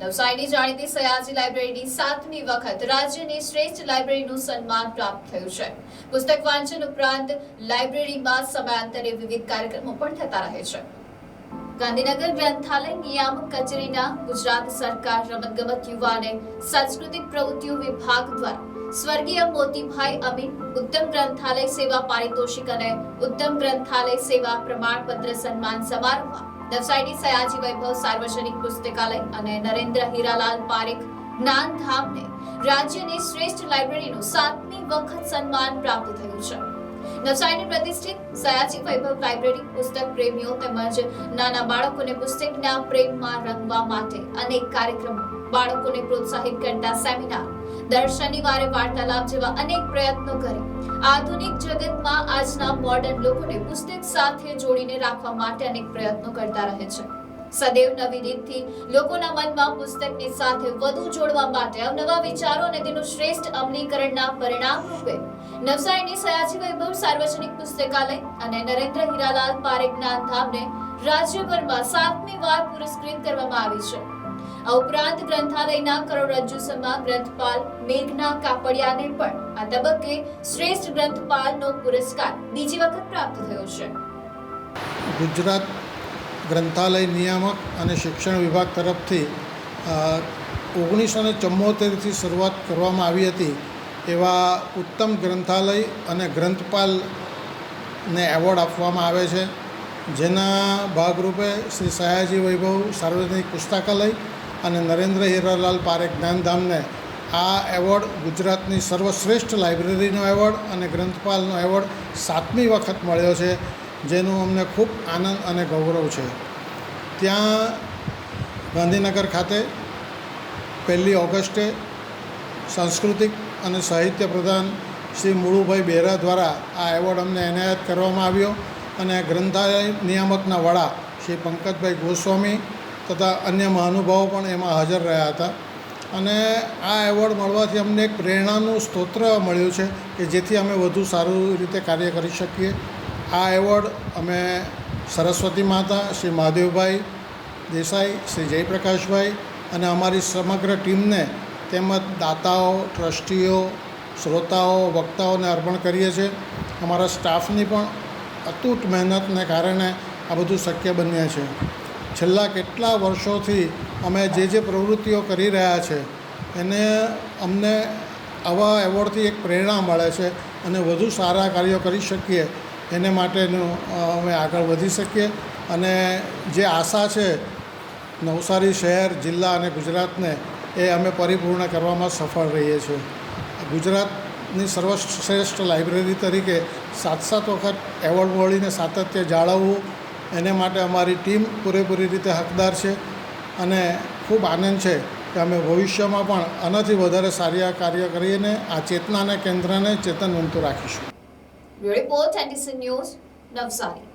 નવસારીની જાણીતી સયાજી લાઇબ્રેરીની સાતમી વખત રાજ્યની શ્રેષ્ઠ લાઇબ્રેરીનું સન્માન પ્રાપ્ત થયું છે. પુસ્તક વાંચન ઉપરાંત લાઇબ્રેરીમાં સમયાંતરે વિવિધ કાર્યક્રમો પણ થતા રહે છે. ગાંધીનગર ગ્રંથાલય નિયામક કચેરીના ગુજરાત સરકાર રમતગમત યુવા અને સાંસ્કૃતિક પ્રવૃત્તિઓ વિભાગ દ્વારા સ્વર્ગીય મોતીભાઈ અમીન ઉત્તમ ગ્રંથાલય સેવા પારિતોષિક અને ઉત્તમ ગ્રંથાલય સેવા પ્રમાણપત્ર સન્માન સમારોહમાં નવસારીની સયાજી વૈભવ સાર્વજનિક પુસ્તકાલય અને નરેન્દ્ર હીરાલાલ પારેખ જ્ઞાનધામને રાજ્યની શ્રેષ્ઠ લાઇબ્રેરીનું સાતમી વખત સન્માન પ્રાપ્ત થયું છે. નવસારીની પ્રતિષ્ઠિત સયાજી વૈભવ લાઇબ્રેરી પુસ્તક પ્રેમીઓ તેમજ નાના બાળકોને પુસ્તકના પ્રેમમાં રંગવા માટે અનેક કાર્યક્રમો બાળકોને પ્રોત્સાહિત કરતા સેમિનાર દર શનિવારે વાર્તાલાપ જેવા અનેક પ્રયત્નો કરી. આધુનિક જગતમાં આજના મોડર્ન લોકોને પુસ્તક સાથે જોડીને રાખવા માટે અનેક પ્રયત્નો કરતા રહે છે. સદૈવ નવી રીતથી લોકોના મનમાં પુસ્તકની સાથે વધુ જોડવા માટે અવનવા વિચારો અને તેનું શ્રેષ્ઠ અમલીકરણના પરિણામ રૂપે નવસારીની સયાજી વૈભવ સાર્વજનિક પુસ્તકાલય અને નરેન્દ્ર હીરાલાલ પારેખ જ્ઞાનધામને રાજ્યભરમાં સાતમી વાર પુરસ્કૃત કરવામાં આવી છે. આ ઉપરાંત ગ્રંથાલયના કરોડરજ્જુ સમા ગ્રંથપાલ મેઘના કાપડિયાને પણ આ તબક્કે શ્રેષ્ઠ ગ્રંથપાલનો પુરસ્કાર બીજી વખત પ્રાપ્ત થયો છે. ગુજરાત ગ્રંથાલય નિયામક અને શિક્ષણ વિભાગ તરફથી ઓગણીસો ને ચુમ્મોતેરથી શરૂઆત કરવામાં આવી હતી એવા ઉત્તમ ગ્રંથાલય અને ગ્રંથપાલને એવોર્ડ આપવામાં આવે છે. જેના ભાગરૂપે શ્રી સયાજી વૈભવ સાર્વજનિક પુસ્તકાલય અને નરેન્દ્ર હીરાલાલ પારેખ જ્ઞાનધામને આ એવોર્ડ ગુજરાતની સર્વશ્રેષ્ઠ લાઇબ્રેરીનો એવોર્ડ અને ગ્રંથપાલનો એવોર્ડ સાતમી વખત મળ્યો છે, જેનો અમને ખૂબ આનંદ અને ગૌરવ છે. ત્યાં ગાંધીનગર ખાતે પહેલી ઓગસ્ટે સાંસ્કૃતિક અને સાહિત્ય પ્રધાન શ્રી મુળુભાઈ બેરા દ્વારા આ એવોર્ડ અમને એનાયત કરવામાં આવ્યો અને ગ્રંથાલય નિયામકના વડા શ્રી પંકજભાઈ ગોસ્વામી તથા અન્ય મહાનુભાવો પણ એમાં હાજર રહ્યા હતા. અને આ એવોર્ડ મળવાથી અમને એક પ્રેરણાનું સ્તોત્ર મળ્યું છે કે જેથી અમે વધુ સારું રીતે કાર્ય કરી શકીએ. આ એવોર્ડ અમે સરસ્વતી માતા, શ્રી મહાદેવભાઈ દેસાઈ, શ્રી જયપ્રકાશભાઈ અને અમારી સમગ્ર ટીમને તેમજ દાતાઓ, ટ્રસ્ટીઓ, શ્રોતાઓ, વક્તાઓને અર્પણ કરીએ છીએ. અમારા સ્ટાફની પણ અતૂટ મહેનતને કારણે આ બધું શક્ય બન્યા છે. છેલ્લા કેટલા વર્ષોથી અમે જે જે પ્રવૃત્તિઓ કરી રહ્યા છે, એને અમને આવા એવોર્ડથી એક પ્રેરણા મળે છે અને વધુ સારા કાર્યો કરી શકીએ, એને માટેનું અમે આગળ વધી શકીએ. અને જે આશા છે, નવસારી શહેર, જિલ્લા અને ગુજરાતને, એ અમે પરિપૂર્ણ કરવામાં સફળ રહીએ છીએ. ગુજરાતની સર્વશ્રેષ્ઠ લાઇબ્રેરી તરીકે સાત સાત વખત એવોર્ડ મળીને સાતત્ય જાળવવું એને માટે અમારી ટીમ પૂરેપૂરી રીતે હકદાર છે અને ખૂબ આનંદ છે કે અમે ભવિષ્યમાં પણ આનાથી વધારે સારી આ કાર્ય કરીને આ ચેતનાને, કેન્દ્રને ચેતનવંતું રાખીશું. Report news, Navsari.